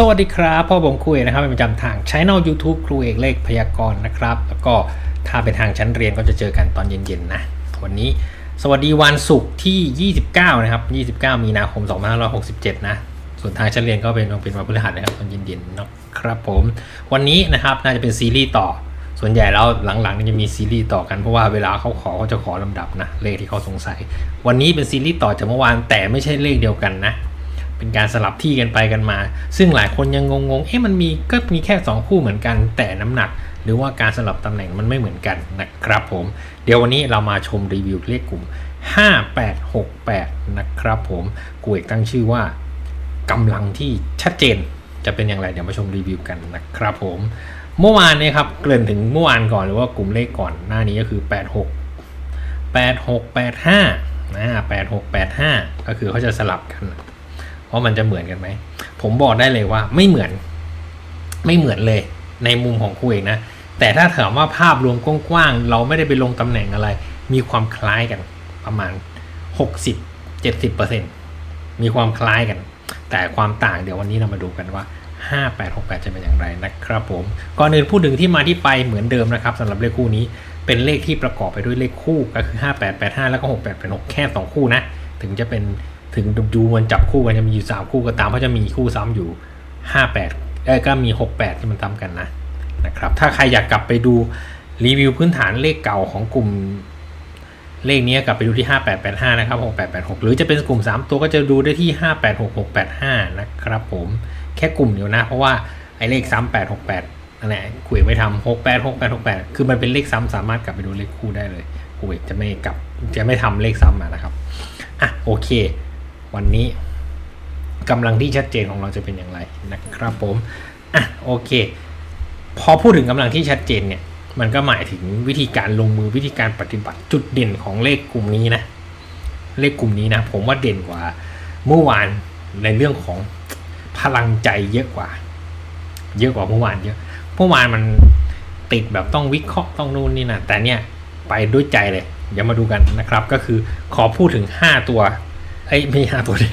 สวัสดีครับพ่อผมครูเอกนะครับเป็นประจำทางช่อง YouTube ครูเอกเลขพยากรณ์นะครับ แล้วก็ถ้าเป็นทางชั้นเรียนก็จะเจอกันตอนเย็นๆนะวันนี้สวัสดีวันศุกร์ที่ 29 นะครับ 29 มีนาคม 2567 นะ ส่วนทางชั้นเรียนก็เป็นเป็นวันพฤหัสนะครับตอนเย็นๆนะครับผม วันนี้นะครับน่าจะเป็นซีรีส์ต่อ ส่วนใหญ่แล้วหลังๆนี่จะมีซีรีส์ต่อกันเพราะว่าเวลาเขาขอเขาจะขอลำดับนะเลขที่เขาสงสัย วันนี้เป็นซีรีส์ต่อจากเมื่อวานแต่ไม่ใช่เลขเดียวกันนะ เป็นการสลับที่กันไปกันมา ซึ่งหลายคนยังงงๆ เอ๊ะมันมีก็มีแค่ 2 คู่เหมือนกันแต่น้ำหนัก หรือว่าการสลับตำแหน่งมันไม่เหมือนกันนะครับผม เดี๋ยววันนี้เรามาชมรีวิวเลขกลุ่ม 5868 นะครับผมกูเอกตั้งชื่อว่ากำลังที่ชัดเจนจะเป็นอย่างไรเดี๋ยวมาชมรีวิวกันนะครับผมเมื่อวานเนี่ยครับเกริ่นถึงเมื่อวานก่อนหรือว่ากลุ่มเลขก่อนหน้านี้ก็คือ 86 8685นะ8685 ก็คือเขาจะสลับกัน ว่ามันจะเหมือนกันไหม ผมบอกได้เลยว่าไม่เหมือน ไม่เหมือนเลย ในมุมของครูเองนะ แต่ถ้าถามว่าภาพรวมกว้างๆเราไม่ได้ไปลงตำแหน่งอะไร มีความคล้ายกันประมาณ 60-70%มีความคล้ายกัน แต่ความต่างเดี๋ยววันนี้เรามาดูกันว่า5868 จะเป็นอย่างไรนะครับผม ก่อนอื่นพูดถึงที่มาที่ไปเหมือนเดิมนะครับสำหรับเลขคู่นี้เป็นเลขที่ประกอบไปด้วยเลขคู่ก็คือ 5885 แล้วก็ 6886 แค่ 2 คู่นะ ถึงจะเป็น ถึงดูมันจับคู่กันจะมีอยู่3คู่ก็ตามเพราะจะมีคู่ซ้ำอยู่58เอ้ก็มี68ที่มันซ้ำกันนะนะครับ ถ้าใครอยากกลับไปดูรีวิวพื้นฐานเลขเก่าของกลุ่มเลขนี้กลับไปดูที่ 5885 นะครับ 6886 หรือจะเป็นกลุ่ม 3 ตัวก็จะดูได้ที่ 586685 นะครับผมแค่กลุ่มเดียวนะ เพราะว่าไอ้เลขซ้ำ868นั่นแหละคุยไม่ทำ68 68 68 คือมันเป็นเลขซ้ำสามารถกลับไปดูเลขคู่ได้เลยคุยจะไม่กลับจะไม่ทำเลขซ้ำนะครับอะโอเค วันนี้กำลังที่ชัดเจนของเราจะเป็นอย่างไรนะครับผมอะโอเค พอพูดถึงกำลังที่ชัดเจนเนี่ยมันก็หมายถึงวิธีการลงมือวิธีการปฏิบัติจุดเด่นของเลขกลุ่มนี้นะ เลขกลุ่มนี้นะ ผมว่าเด่นกว่าเมื่อวานในเรื่องของพลังใจเยอะกว่า เยอะกว่าเมื่อวานเยอะเมื่อวานมันติดแบบต้องวิเคราะห์ต้องนู่นนี่นะแต่เนี่ยไปด้วยใจเลย เดี๋ยวมาดูกันนะครับ ก็คือขอพูดถึง 5 ตัว เอ้ยไม่ห้าตัวดิ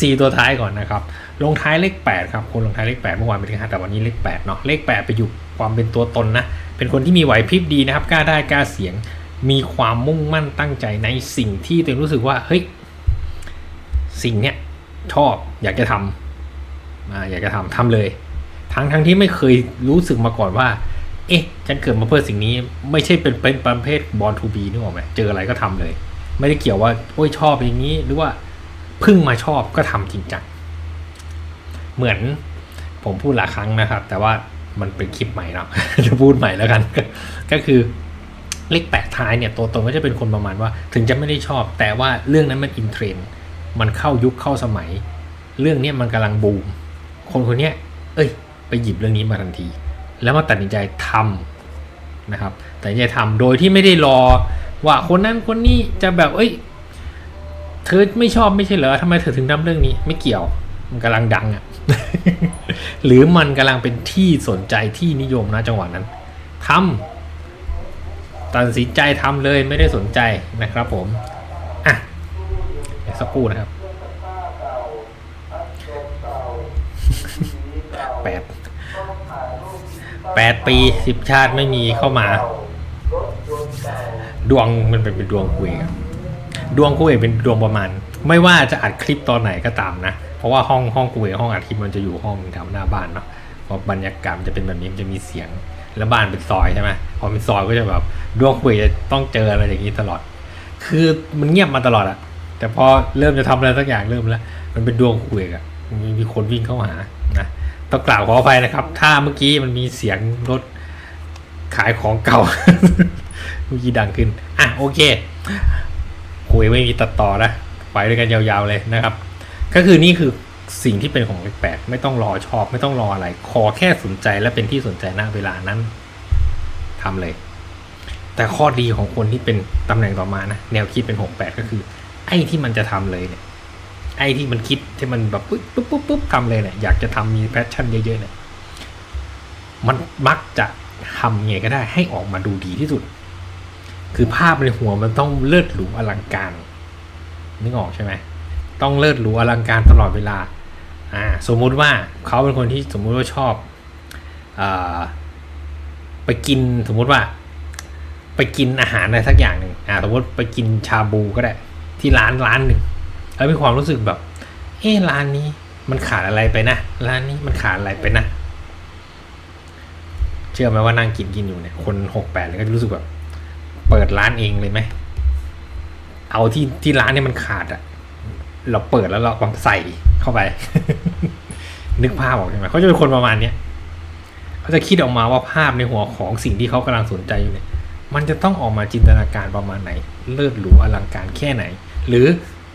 สี่ตัวท้ายก่อนนะครับ ลงท้ายเลข8ครับคนลงท้ายเลข8เมื่อวานเป็นเลขห้าแต่วันนี้เลข8เนาะเลข8ไปอยู่ความเป็นตัวตนนะ เป็นคนที่มีไหวพริบดีนะครับ กล้าได้กล้าเสียง มีความมุ่งมั่นตั้งใจในสิ่งที่ตัวเองรู้สึกว่า เฮ้ย สิ่งเนี้ยชอบอยากจะทำอ่าอยากจะทำทำเลย ทั้งทั้งที่ไม่เคยรู้สึกมาก่อนว่า เอ๊ะ ฉันเกิดมาเพื่อสิ่งนี้ ไม่ใช่เป็นเป็นประเภทบอลทูบีนึกออกไหมเจออะไรก็ทำเลย ไม่ได้เกี่ยวว่า โอ้ยชอบอย่างนี้ หรือว่า พิ่งมาชอบก็ทำจริงจังเหมือนผมพูดหลายครั้งนะครับ แต่ว่ามันเป็นคลิปใหม่เนาะจะพูดใหม่แล้วกัน ก็คือเลขแปดท้ายเนี่ยตัวตนก็จะเป็นคนประมาณว่า ถึงจะไม่ได้ชอบ แต่ว่าเรื่องนั้นมันอินเทรนด์มันเข้ายุคเข้าสมัย เรื่องเนี้ยมันกำลังบูม คนคนเนี้ยเอ้ย ไปหยิบเรื่องนี้มาทันที แล้วมาตัดสินใจทำนะครับตัดสินใจทำโดยที่ไม่ได้รอว่าคนนั้นคนนี้จะแบบเอ้ย เธอไม่ชอบไม่ใช่เหรอทำไมเธอถึงทำเรื่องนี้ ไม่เกี่ยว มันกำลังดังอะ่ะ หรือมันกำลังเป็นที่สนใจที่นิยมนะจังหวะนั้นทำตัดสินใจทำเลยไม่ได้สนใจนะครับผม อะเดี๋ยสักครู่นะครับแปดแปดปีสิบชาติไม่มีเข้ามา ดวงมันเป็นเป็นดวงคุยครับ ดวงกูเอกเป็นดวงประมาณ ไม่ว่าจะอัดคลิปตอนไหนก็ตามนะ เพราะว่าห้องห้องกูเอกห้องอัดคลิปมันจะอยู่ห้องแถวหน้าบ้านเนาะพราะบรรยากาศจะเป็นแบบนี้มันจะมีเสียงแล้วบ้านเป็นซอยใช่ไหมพอเป็นซอยก็จะแบบดวงกูเอกจะต้องเจออะไรอย่างนี้ตลอด คือมันเงียบมาตลอดอะแต่พอเริ่มจะทำอะไรสักอย่างเริ่มแล้ว มันเป็นดวงกูเอกอะมีมีคนวิ่งเข้าหานะต้องกล่าวขออภัยนะครับ ถ้าเมื่อกี้มันมีเสียงรถขายของเก่าเมื่อกี้ดังขึ้นอะโอเค คุยไม่มีตัดต่อนะ ไปด้วยกันยาวๆเลยนะครับ ก็คือนี่คือสิ่งที่เป็นของเลขแปดไม่ต้องรอชอบ ไม่ต้องรออะไร ขอแค่สนใจและเป็นที่สนใจณเวลานั้นทำเลย แต่ข้อดีของคนที่เป็นตำแหน่งต่อมานะแนวคิดเป็นหกแปดก็คือ ไอ้ที่มันจะทำเลยเนี่ย ไอ้ที่มันคิดที่มันแบบปุ๊บปุ๊บปุ๊บปุ๊บทำเลยเนี่ยอยากจะทำมีแพชชั่นเยอะๆเนี่ยมันมักจะทำไงก็ได้ให้ออกมาดูดีที่สุด คือภาพในหัวมันต้องเลิศหรูอลังการนึกออกใช่ไหมต้องเลิศหรูอลังการตลอดเวลาอ่าสมมุติว่าเขาเป็นคนที่สมมุติว่าชอบอาไปกินสมมุติว่า ไปกินอาหารอะไรสักอย่างหนึ่งอ่าสมมติไปกินชาบูก็ได้ ที่ร้านร้านหนึ่งแล้วมีความรู้สึกแบบ เอ๊ะร้านนี้มันขาดอะไรไปนะ ร้านนี้มันขาดอะไรไปนะ เชื่อไหมว่านั่งกินกินอยู่เนี่ย คนหกแปดเลยก็จะรู้สึกแบบ เปิดร้านเองเลยไหมเอาที่ที่ร้านเนี่ยมันขาดอะเราเปิดแล้วเราบังใส่เข้าไป นึกภาพออกใช่ไหมเขาจะเป็นคนประมาณเนี้ยเขาจะคิดออกมาว่าภาพในหัวของสิ่งที่เขากำลังสนใจอยู่เนี่ย มันจะต้องออกมาจินตนาการประมาณไหน เลิศหรูอลังการแค่ไหน หรือ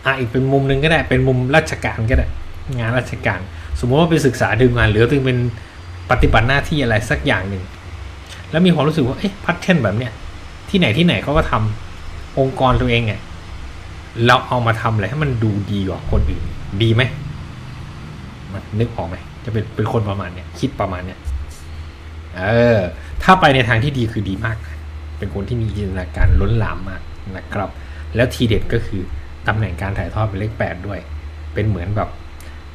อะอีกเป็นมุมหนึ่งก็ได้ เป็นมุมราชการก็ได้ งานราชการ สมมติว่าไปศึกษาดูงาน หรือตึงเป็นปฏิบัติหน้าที่อะไรสักอย่างหนึ่งแล้วมีความรู้สึกว่าเอ๊ะพัฒเทนแบบเนี้ย ที่ไหนที่ไหนเขาก็ทำองค์กรตัวเองเนี่ยเราเอามาทำอะไรให้มันดูดีกว่าคนอื่น ดีไหมมันนึกออกไหมจะเป็นเป็นคนประมาณเนี้ยคิดประมาณเนี้ยเออ ถ้าไปในทางที่ดีคือดีมาก เป็นคนที่มีจินตนาการล้นหลามมากนะครับ แล้วทีเด็ดก็คือตำแหน่งการถ่ายทอดเป็นเลขแปดด้วย เป็นเหมือนแบบ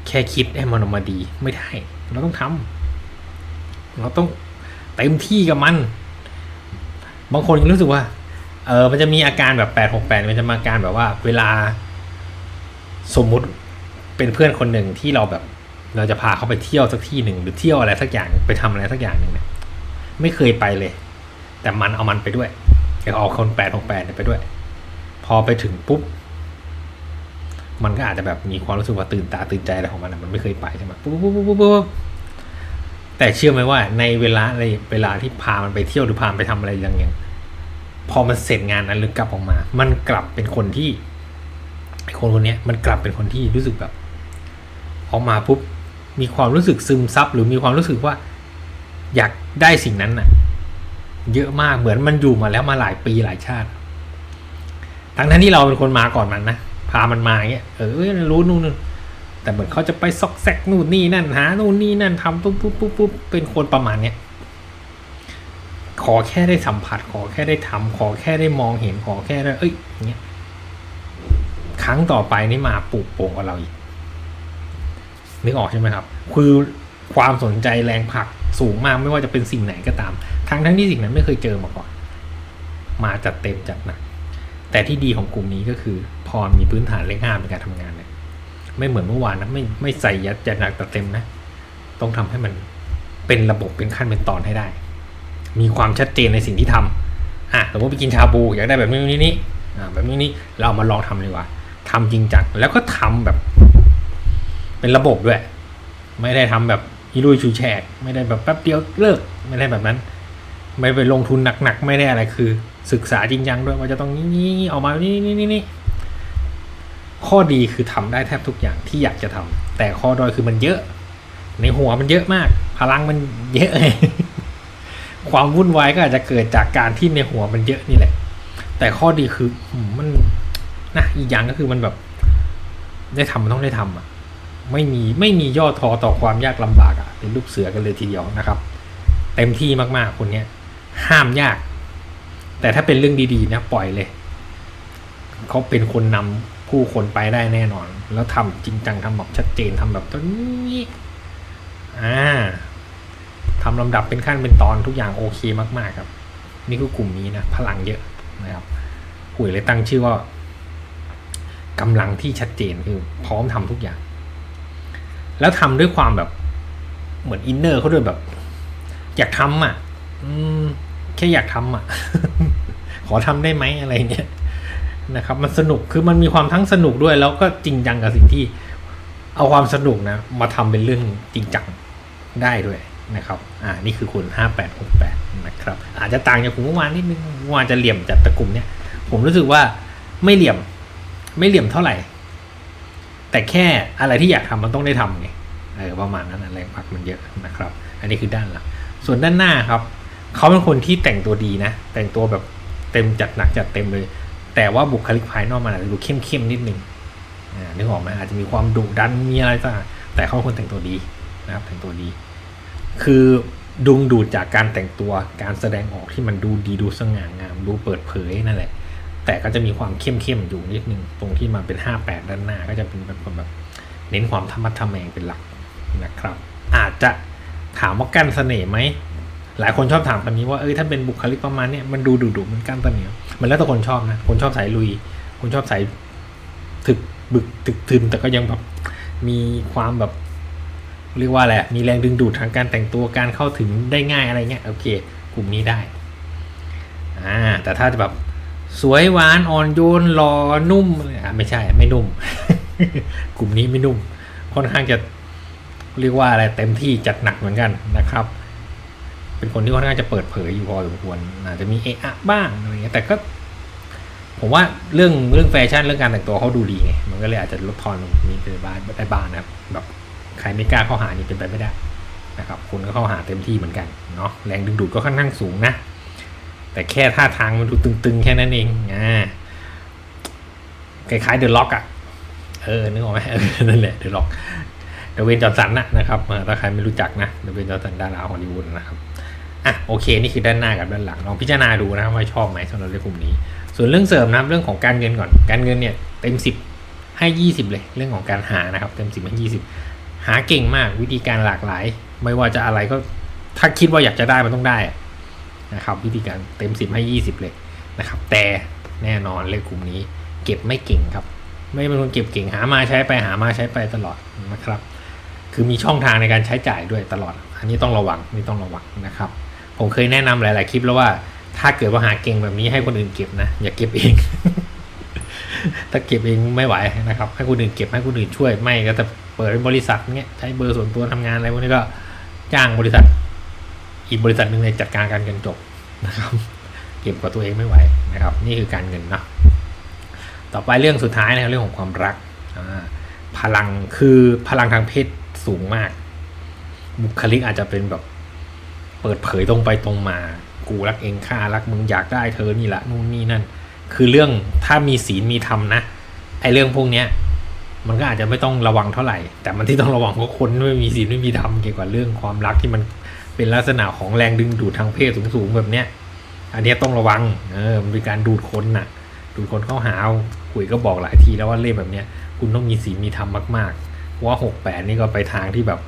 แค่คิดให้มันออกมาดีไม่ได้ เราต้องทำเราต้องเต็มที่กับมัน บางคนรู้สึกว่า เออมันจะมีอาการแบบแปดหกแปดมันจะมาอาการแบบว่า เวลา สมมุติเป็นเพื่อนคนหนึ่งที่เราแบบ เราจะพาเขาไปเที่ยวสักที่หนึ่งหรือเที่ยวอะไรสักอย่างไปทำอะไรสักอย่างหนึ่งเนี่ยไม่เคยไปเลย แต่มันเอามันไปด้วยเอาคนแปดหกแปดไปด้วย พอไปถึงปุ๊บมันก็อาจจะแบบมีความรู้สึกว่าตื่นตาตื่นใจอะไรของมันมันไม่เคยไปใช่ไหมปุ๊บปุ๊บปุ๊บปุ๊บปุ๊บ แต่เชื่อไหมว่าในเวลาในเวลาที่พามันไปเที่ยวหรือพามันไปทำอะไรอย่างเงี้ยพอมันเสร็จงานนั้นหรือกลับออกมา มันกลับเป็นคนที่คนคนนี้มันกลับเป็นคนที่รู้สึกแบบ ออกมาปุ๊บมีความรู้สึกซึมซับหรือมีความรู้สึกว่า อยากได้สิ่งนั้นน่ะ เยอะมากเหมือนมันอยู่มาแล้วมาหลายปีหลายชาติ ทั้งนั้นที่เราเป็นคนมาก่อนมันนะพามันมาอย่างเงี้ยเออรู้นู่นน แต่เหมือนเขาจะไปซอกแซกนู่นนี่นั่นหานู่นนี่นั่นทำปุ๊บปุ๊บปุ๊บปุ๊บเป็นคนประมาณเนี้ยขอแค่ได้สัมผัส ขอแค่ได้ทำขอแค่ได้มองเห็นขอแค่ได้เอ้ยเงี้ยครั้งต่อไปนี่มาปลูกโป่งกับเราอีกนึกออกใช่ไหมครับ คือความสนใจแรงผลักสูงมากไม่ว่าจะเป็นสิ่งไหนก็ตาม ทั้งทั้งที่สิ่งนั้นไม่เคยเจอมาก่อน มาจัดเต็มจัดหนักแต่ที่ดีของกลุ่มนี้ก็คือ พอมีพื้นฐานเลขห้าในการทำงานเนี่ย ไม่เหมือนเมื่อวานนะไม่ไม่ใส่ยัดจัดหนักจัดเต็มนะ ต้องทำให้มันเป็นระบบเป็นขั้นเป็นตอนให้ได้ มีความชัดเจนในสิ่งที่ทำอะสมมติไปกินชาบูอยากได้แบบนี้นี้นี่อ่าแบบนี้นี่เราเอามาลองทำดีกว่าทำจริงจังแล้วก็ทำแบบ เป็นระบบด้วย ไม่ได้ทำแบบฮิรุยชูแฉกไม่ได้แบบแป๊บเดียวเลิกไม่ได้แบบนั้น ไม่ไปลงทุนหนักๆไม่ได้อะไรคือ ศึกษาจริงจังด้วยว่าจะต้องนี่ๆออกมานี่นี่นี่นี่ ข้อดีคือทำได้แทบทุกอย่างที่อยากจะทำแต่ข้อด้อยคือมันเยอะ ในหัวมันเยอะมาก พลังมันเยอะ ความวุ่นวายก็อาจจะเกิดจากการที่ในหัวมันเยอะนี่แหละ แต่ข้อดีคือมันนะอีกอย่างก็คือมันแบบ ได้ทำมันต้องได้ทำอะ ไม่มีไม่มีย่อท้อต่อความยากลำบากอะ เป็นลูกเสือกันเลยทีเดียวนะครับ เต็มที่มากๆคนเนี้ยห้ามยาก แต่ถ้าเป็นเรื่องดีๆนะปล่อยเลยเขาเป็นคนนำ ผู้คนไปได้แน่นอน แล้วทำจริงจังทำแบบชัดเจนทำแบบตรงนี้อ่าทำลำดับเป็นขั้นเป็นตอนทุกอย่างโอเคมากๆครับ นี่คือกลุ่มนี้นะพลังเยอะนะครับหุยเลยตั้งชื่อว่ากำลังที่ชัดเจนคือพร้อมทำทุกอย่าง แล้วทำด้วยความแบบเหมือนอินเนอร์เขาด้วยแบบ อยากทำอะแค่อยากทำอะ ขอทำได้ไหมอะไรเงี้ย นะครับมันสนุกคือมันมีความทั้งสนุกด้วย แล้วก็จริงจังกับสิ่งที่เอาความสนุกนะ มาทำเป็นเรื่องจริงจังได้ด้วยนะครับ อ่า นี่คือคุณห้าแปดหกแปดนะครับ อาจจะต่างจากกลุ่มเมื่อวานนิดนึงเมื่อวานจะเหลี่ยมจัดต่กลุ่มเนี้ยผมรู้สึกว่าไม่เหลี่ยม ไม่เหลี่ยมเท่าไหร่ แต่แค่อะไรที่อยากทำมันต้องได้ทำไง เออ ประมาณนั้นแรงผลักมันเยอะนะครับ อันนี้คือด้านหลัง ส่วนด้านหน้าครับ เขาเป็นคนที่แต่งตัวดีนะ แต่งตัวแบบเต็มจัดหนักจัดเต็มเลย แต่ว่าบุคลิกภายนอกมันอาจจะดูเข้มเข้มๆนิดนึงอ่านึกออกไหมอาจจะมีความดุดันมีอะไรต่างแต่เขาคนแต่งตัวดีนะครับแต่งตัวดี คือดุงดูดจากการแต่งตัวการแสดงออกที่มันดูดีดูสง่างาม ดูเปิดเผยนั่นแหละ แต่ก็จะมีความเข้มเข้มๆอยู่นิดนึง ตรงที่มันเป็นห้าแปดด้านหน้า ก็จะเป็นแบบแบบเน้นความธรรมะทแมงเป็นหลักนะครับ อาจจะถามว่ากันเสน่ห์ไหมหลายคนชอบถามแบบนี้ว่าเอ้ยถ้าเป็นบุคลิกประมาณนี้มันดูดุดุๆมันกันเสน่ห์ มันแล้วแต่คนชอบนะ คนชอบสายลุย คนชอบสายถึกบึกถึกทึมแต่ก็ยังแบบมีความแบบเรียกว่าอะไรอะมีแรงดึงดูดทางการแต่งตัวการเข้าถึงได้ง่ายอะไรเงี้ยโอเค กลุ่มนี้ได้อ่าแต่ถ้าจะแบบสวยหวานอ่อนโยนหล่อนุ่มอะไม่ใช่ไม่นุ่ม กลุ่มนี้ไม่นุ่ม ค่อนข้างจะเรียกว่าอะไรเต็มที่จัดหนักเหมือนกันนะครับ เป็นคนที่ค่อนข้างจะเปิดเผยอยู่พอสมควรอาจจะมีเอะอะบ้างอะไรเงี้ยแต่ก็ ผมว่าเรื่องเรื่องแฟชั่นเรื่องการแต่งตัวเขาดูดีไงมันก็เลยอาจจะลดทอนลงนี้ไปบ้างได้บ้างนะครับแบบใครไม่กล้าเข้าหานี่เป็นไปไม่ได้นะครับคุณก็เข้าหาเต็มที่เหมือนกันเนาะแรงดึงดูดก็ค่อนข้างสูงนะ แต่แค่ท่าทางมันดูตึงๆ แค่นั้นเองอ่าคล้ายๆเดอะล็อกอะเออนึกออกไหมนั่นแหละเดอะล็อกเดเวนจอห์นสันนะนะครับถ้าใครไม่รู้จักนะเดเวนจอห์นสันดาราฮอลลีวูดนะครับ อะโอเคนี่คือด้านหน้ากับด้านหลังลองพิจารณาดูนะครับว่าชอบไหมสำหรับเรื่องกลุ่มนี้ ส่วนเรื่องเสริมนะเรื่องของการเงินก่อน การเงินเนี่ยเต็มสิบให้ยี่สิบเลย เรื่องของการหานะครับเต็มสิบให้ยี่สิบหาเก่งมากวิธีการหลากหลาย ไม่ว่าจะอะไรก็ถ้าคิดว่าอยากจะได้มันต้องได้นะครับวิธีการเต็มสิบให้ยี่สิบเลยนะครับแต่แน่นอนเลขกลุ่มนี้ เก็บไม่เก่งครับ ไม่เป็นคนเก็บเก่งหามาใช้ไปหามาใช้ไปตลอดนะครับ คือมีช่องทางในการใช้จ่ายด้วยตลอด อันนี้ต้องระวังนี่ต้องระวังนะครับ ผมเคยแนะนำหลาย ๆ คลิปแล้วว่า ถ้าเกิดว่าหาเก่งแบบนี้ให้คนอื่นเก็บนะ อย่าเก็บเอง ถ้าเก็บเองไม่ไหวนะครับ ให้คนอื่นเก็บให้คนอื่นช่วยไม่ก็จะเปิดเป็นบริษัทเงี้ยใช้เบอร์ส่วนตัวทำงานอะไรพวกนี้ก็จ้างบริษัท อีกบริษัทหนึ่งในจัดการการเงินจบนะครับ เก็บกับตัวเองไม่ไหวนะครับ นี่คือการเงินเนาะต่อไปเรื่องสุดท้ายนะครับเรื่องของความรักพลังคือพลังทางเพศสูงมาก บุคลิกอาจจะเป็นแบบ เปิดเผยตรงไปตรงมา กูรักเองข้ารักมึงอยากได้เธอนี่แหละนู่นนี่นั่น คือเรื่องถ้ามีศีลมีธรรมนะไอ้เรื่องพวกเนี้ยมันก็อาจจะไม่ต้องระวังเท่าไหร่ แต่มันที่ต้องระวังก็คนไม่มีศีลไม่มีธรรมเกี่ยวกับเรื่องความรักที่มันเป็นลักษณะของแรงดึงดูดทางเพศสูงๆแบบเนี้ย อันเนี้ยต้องระวัง เออ มันเป็นการดูดคนน่ะ ดูดคนเข้าหาคุยก็บอกหลายทีแล้วว่าเล่แบบเนี้ย คุณต้องมีศีลมีธรรมมากๆเพราะว่าหกแปดนี่ก็ไปทางที่แบบ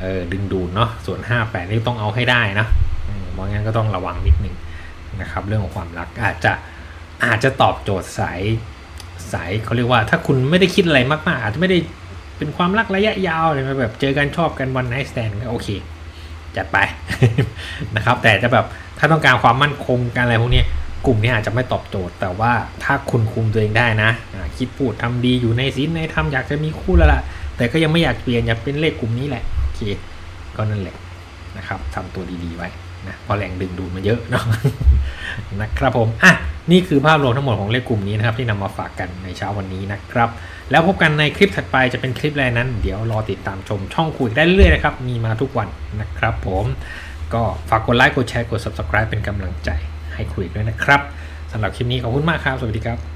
เออดึงดูดเนาะส่วนห้าแปดนี่ต้องเอาให้ได้นะมเพราะงั้นก็ต้องระวังนิดนึงนะครับเรื่องของความรักอาจจะอาจจะตอบโจทย์สายสายเขาเรียกว่าถ้าคุณไม่ได้คิดอะไรมากๆ อาจจะไม่ได้เป็นความรักระยะยาวเลยนะแบบเจอกันชอบกันวันไนท์สแตนก็โอเคจัดไปนะครับ แต่จะแบบถ้าต้องการความมั่นคงการอะไรพวกนี้กลุ่มนี้อาจจะไม่ตอบโจทย์ แต่ว่าถ้าคุณคุมตัวเองได้นะคิดพูดทำดีอยู่ในศีลในธรรมอยากจะมีคู่แล้วล่ะแต่ก็ยังไม่อยากเปลี่ยนอยากเป็นเลขกลุ่มนี้แหละ เค ก็นั่นแหละนะครับทำตัวดีๆไว้นะพราะแรงดึงดูดมันเยอะเนาะนะครับผมอะนี่คือภาพรวมทั้งหมดของเลขกลุ่มนี้นะครับที่นำมาฝากกันในเช้าวันนี้นะครับ แล้วพบกันในคลิปถัดไปจะเป็นคลิปอะไรนั้น เดี๋ยวรอติดตามชมช่องคุยได้เรื่อยๆนะครับ มีมาทุกวันนะครับ ผมก็ฝากกดไลค์กดแชร์กด subscribe เป็นกำลังใจให้คุยด้วยนะครับสำหรับคลิปนี้ขอบคุณมากครับ สวัสดีครับ